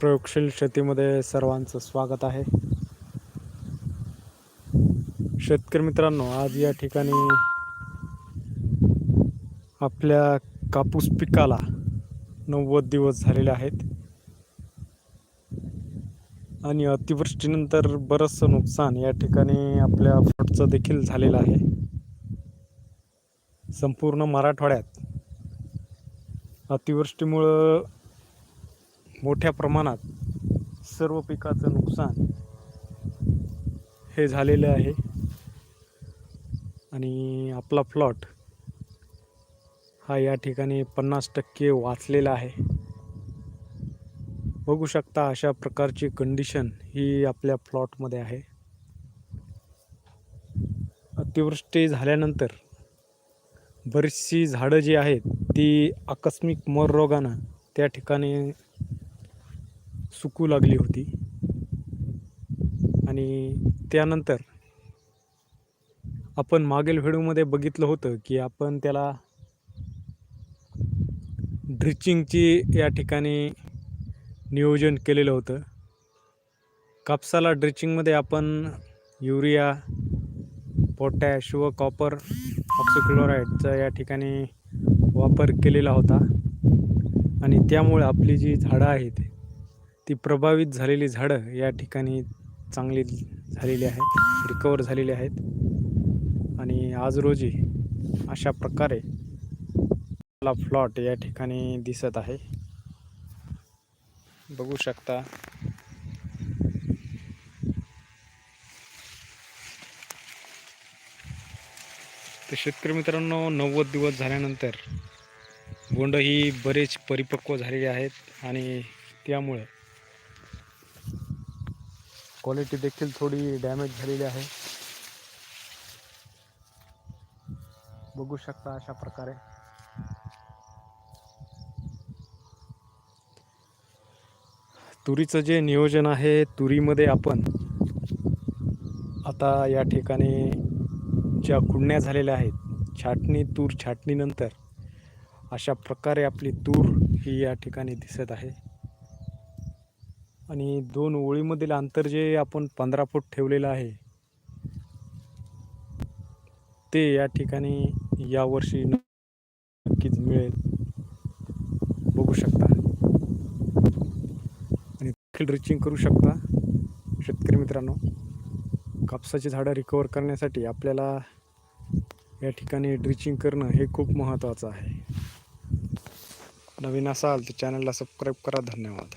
प्रयोगशील शेतीमध्ये सर्वांचं स्वागत आहे. शेतकरी मित्रांनो आज या ठिकाणी आपल्या कापूस पिकाला नव्वद दिवस झालेले आहेत. आणि अतिवृष्टीनंतर बरंचसं नुकसान या ठिकाणी आपल्या फ्रूटचं देखील झालेलं आहे. संपूर्ण मराठवाड्यात अतिवृष्टीमुळं मोठ्या प्रमाणात सर्व पिकाचं नुकसान हे झालेलं आहे. आणि आपला प्लॉट हा या ठिकाणी पन्नास टक्के वाचलेला आहे. बघू शकता अशा प्रकारची कंडिशन ही आपल्या प्लॉटमध्ये आहे. अतिवृष्टी झाल्यानंतर बरीचशी झाडं जी आहेत ती आकस्मिक मर रोगानं त्या ठिकाणी सुकू लागली होती. आणि त्यानंतर आपण मागील व्हिडिओमध्ये बघितलं होतं की आपण त्याला ड्रिचिंगची या ठिकाणी नियोजन केलेलं होतं. कापसाला ड्रिचिंगमध्ये आपण युरिया पोटॅश व कॉपर ऑक्सिक्लोराईडचा या ठिकाणी वापर केलेला होता. आणि त्यामुळे आपली जी झाडं आहेत ती प्रभावित झालेली झाडं या ठिकाणी चांगली झालेली आहेत रिकवर झालेली आहेत. आणि आज रोजी अशा प्रकारे मला फ्लॉट या ठिकाणी दिसत आहे. बघू शकता. तर शेतकरी मित्रांनो नव्वद दिवस झाल्यानंतर बोंड ही बरेच परिपक्व झालेली आहेत आणि त्यामुळे क्वालिटी देखील थोडी डॅमेज झालेली आहे. बघू शकता अशा प्रकारे. तुरीचं जे नियोजन आहे तुरीमध्ये आपण आता या ठिकाणी ज्या कुंड्या झालेल्या आहेत छाटणी तूर छाटणीनंतर अशा प्रकारे आपली तूर ही या ठिकाणी दिसत आहे. आणि दोन ओळीमधील अंतर जे आपण पंधरा फूट ठेवलेलं आहे ते या ठिकाणी यावर्षी नक्कीच मिळेल. बघू शकता. आणि देखील रिचिंग करू शकता. शेतकरी मित्रांनो कापसाची झाडं रिकवर करण्यासाठी आपल्याला या ठिकाणी ड्रिचिंग करणं हे खूप महत्त्वाचं आहे. नवीन असाल तर चॅनलला सबस्क्राईब करा. धन्यवाद.